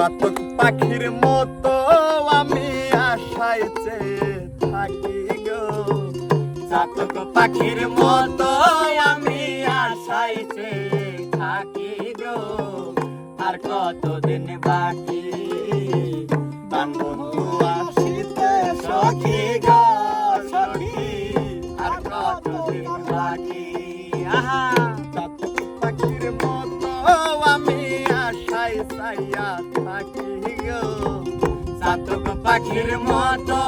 শতক পাখির মতো আমি আশায় চেয়ে থাকি গো। চাতক পাখির মতো আমি আশায় চেয়ে থাকি গো। আর কতদিন বাকি ঘাতক পাখির মতো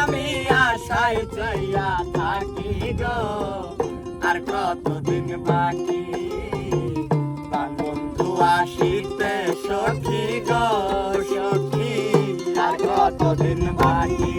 আমি আশায় চাইয়া থাকি গো। আর কতদিন বাকি? বন্ধু আসিতে সখী গো, সখী। আর কতদিন বাকি?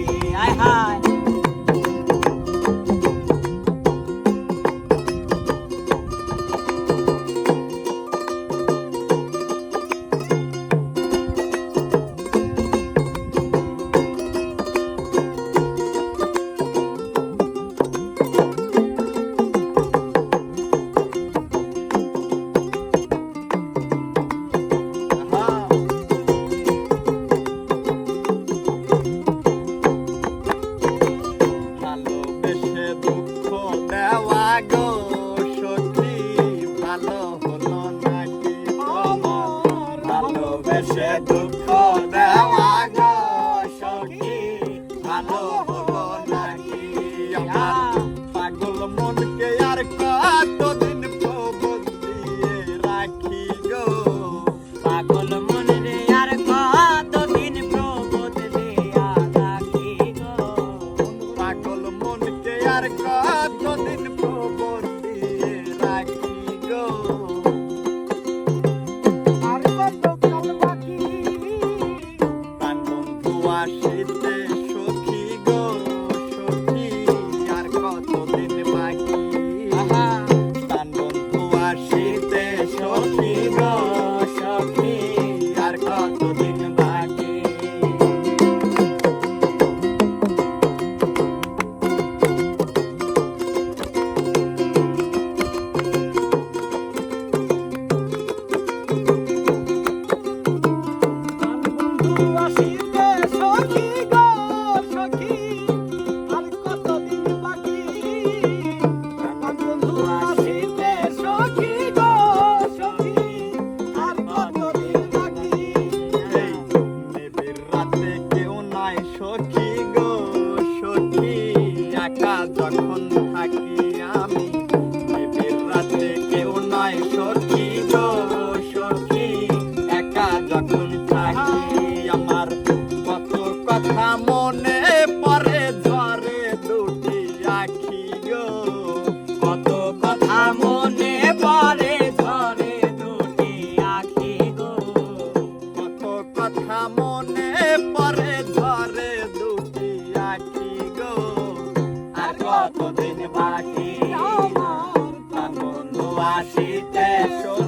my love. আসিতে সখী। কথা মনে পরে ধরে দুটি আঁকি গো। আর কতদিন বাকি? বন্ধু আসিতে শোন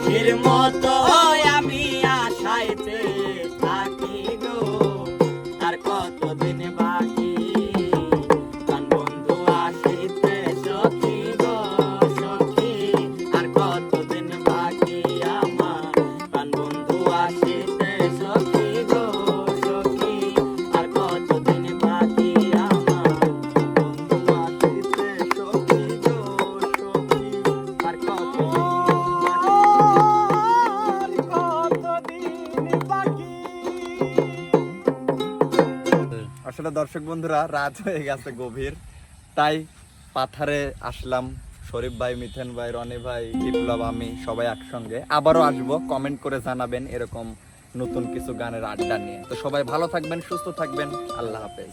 পাখির মতো আসলে দর্শক বন্ধুরা, রাত হয়ে গেছে গভীর। তাই পাথারে আসলাম। শরীফ ভাই, মিথেন ভাই, রনি ভাই, বিপ্লব, আমি সবাই একসঙ্গে। আবারও আসব। কমেন্ট করে জানাবেন এরকম নতুন কিছু গানের আড্ডা নিয়ে। তো সবাই ভালো থাকবেন, সুস্থ থাকবেন। আল্লাহ হাফেজ।